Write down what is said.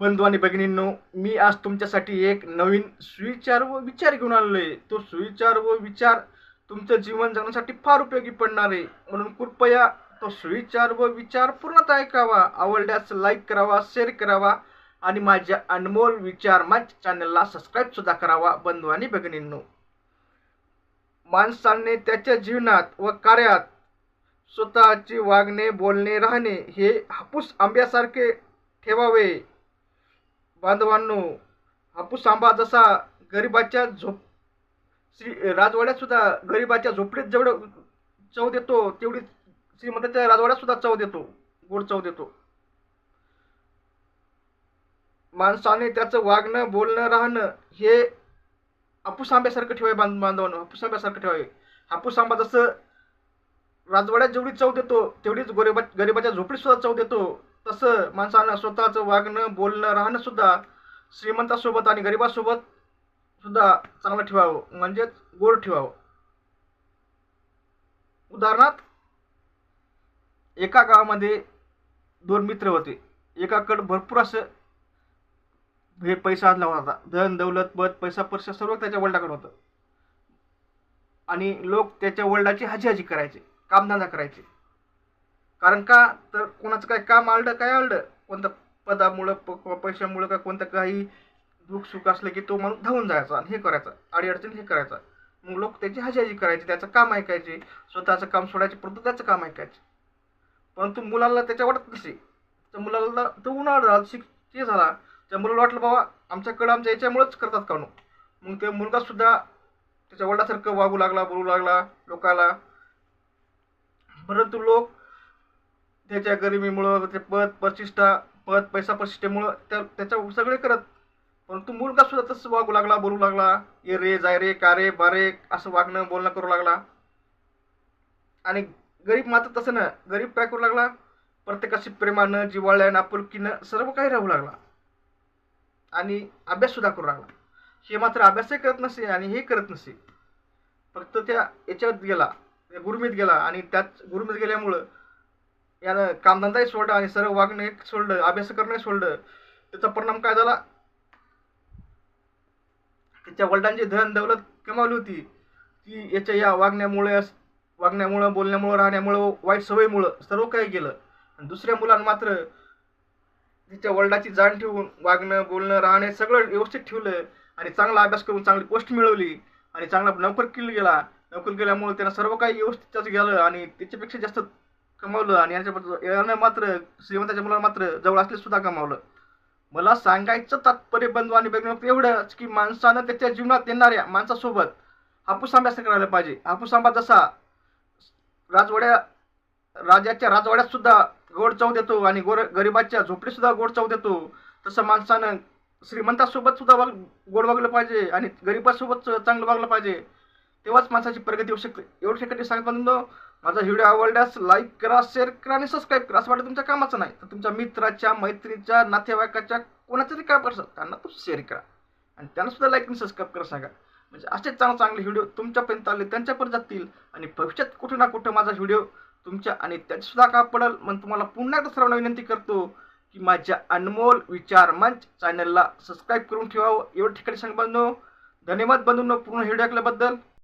बंधू आणि भगिनींनो मी आज तुमच्यासाठी एक नवीन सुविचार व विचार घेऊन आलेलो आहे तो सुविचार व विचार तुमचं जीवन जगण्यासाठी फार उपयोगी पडणार आहे. म्हणून कृपया तो सुविचार व विचार पूर्णतः ऐकावा. आवडल्यास लाईक करावा शेअर करावा आणि माझ्या अनमोल विचार मंच चॅनलला सबस्क्राईब सुद्धा करावा बंधू आणि भगिनींनो. माणसाने त्याच्या जीवनात व कार्यात स्वतःचे वागणे बोलणे राहणे हे हापूस आंब्यासारखे ठेवावे. बांधवांनो हापूस आंबा जसा गरिबाच्या झोप श्री राजवाड्यात सुद्धा गरिबाच्या झोपडीत जेवढं चव देतो तेवढी श्रीमंताच्या राजवाड्यात सुद्धा चव देतो गोड चव देतो. माणसाने त्याचं वागणं बोलणं राहणं हे हापूस आंब्यासारखं ठेवावे बांध बांधवानं हापूस आंब्यासारखं ठेवावे. हापूस आंबा जसं राजवाड्यात जेवढी चव देतो तेवढीच गरिबा गरिबाच्या झोपडीत सुद्धा चव देतो. तसं माणसानं स्वतःचं वागणं बोलणं राहणं सुद्धा श्रीमंतासोबत आणि गरिबासोबत सुद्धा चांगलं ठेवावं. म्हणजेच गोड ठेवावं. उदाहरणार्थ एका गावामध्ये दोन मित्र होते. एकाकडं भरपूर असं हे पैसा आणला होता. धन दौलत पद पैसा पैसा सर्व त्याच्या वडिलाकडे होतं. आणि लोक त्याच्या वडिलाची हाजी हाजी करायचे कामधंदा करायचे. कारण का? तर कोणाचं काय काम आलडं काय आलडं कोणतं पदामुळं प- पैशामुळं का कोणतं काही दुःख सुख असलं की तो माणूस धावून जायचा आणि हे करायचा अडीअडचण हे करायचा. मग लोक त्याची हजाजी करायची करायचे त्याचं काम ऐकायचे स्वतःचं काम सोडायचे परंतु त्याचं काम ऐकायचे. परंतु मुलाला त्याच्या वाटत नसे. तर मुलाला तो उन्हाळा झाला शिक ते झाला. त्या मुलाला वाटलं बाबा आमच्याकडं आमच्या याच्यामुळेच करतात कानू मग ते मुलगासुद्धा त्याच्या वडिलासारखं वागू लागला बोलू लागला लोकाला. परंतु लोक त्याच्या गरिबीमुळं ते पद प्रतिष्ठा पद पैसा प्रतिष्ठेमुळं त्या त्याच्या सगळे करत. परंतु मुलगा सुद्धा तसं वागू लागला बोलू लागला ये रे जाय रे का रे बारे असं वागणं बोलणं करू लागला. आणि गरीब मात्र तसं ना गरीब काय करू लागला? प्रत्येकाशी प्रेमानं जिवाळ्यानं आपुलकीनं सर्व काही राहू लागला. आणि अभ्यास सुद्धा करू लागला. हे मात्र अभ्यासही करत नसे आणि हे करत नसे. फक्त त्या याच्यात गेला त्या गुरुमीत गेला आणि त्याच गुरुमीत गेल्यामुळं यानं कामधंदाही सोडला आणि सर्व वागणं सोडलं अभ्यास करणंही सोडलं. त्याचा परिणाम काय झाला? त्याच्या वडिलांची धन दौलत कमावली होती. ती याच्या या वागण्यामुळे वागण्यामुळं बोलण्यामुळं राहण्यामुळं वाईट सवयीमुळं सर्व काही गेलं. आणि दुसऱ्या मुलांना मात्र तिच्या वडिलाची जाण ठेवून वागणं बोलणं राहणे सगळं व्यवस्थित ठेवलं आणि चांगला अभ्यास करून चांगली पोस्ट मिळवली आणि चांगला नोकर केली गेला. नोकर केल्यामुळे त्यानं सर्व काही व्यवस्थित गेलं आणि त्याच्यापेक्षा जास्त कमावलं आणि याच्या यानं मात्र श्रीमंताच्या मुलाला मात्र जवळ असले सुद्धा कमावलं. मला सांगायचं तात्पर्य बंधू आणि बघणं एवढंच की माणसानं त्याच्या जीवनात येणाऱ्या माणसासोबत हापूस आंब्यास करायला पाहिजे? हापूस आंबा जसा राजवाड्या राजाच्या राजवाड्यात सुद्धा गोड चव देतो आणि गोर गरिबाच्या झोपडीत सुद्धा गोड चव देतो तसं माणसानं श्रीमंतासोबत सुद्धा वाग गोड वागलं पाहिजे आणि गरिबासोबत चांगलं वागलं पाहिजे. तेव्हाच माणसाची प्रगती होऊ शकते. एवढं ठिकाणी सांगत म्हणून माझा व्हिडिओ आवडल्यास लाईक करा शेअर करा आणि सबस्क्राईब करा. असं वाटतं तुमच्या कामाचं नाही तर तुमच्या मित्राच्या मैत्रिणीच्या नातेवाईकाच्या कोणाचं तरी काम करसाल त्यांना तो शेअर करा. आणि त्यांना सुद्धा लाईक आणि सबस्क्राईब करा सांगा. म्हणजे असे चांगले चांगले व्हिडिओ तुमच्यापर्यंत आले त्यांच्यापर्यंत जातील आणि भविष्यात कुठं ना कुठं माझा व्हिडिओ तुमच्या आणि त्याच्यासुद्धा का पडेल. मग तुम्हाला पुन्हा एकदा सर्वांना विनंती करतो की माझ्या अनमोल विचार मंच चॅनलला सबस्क्राईब करून ठेवावं. एवढं ठिकाणी सांग बंधू धन्यवाद बंधूंनो पूर्ण व्हिडिओ ऐकल्याबद्दल.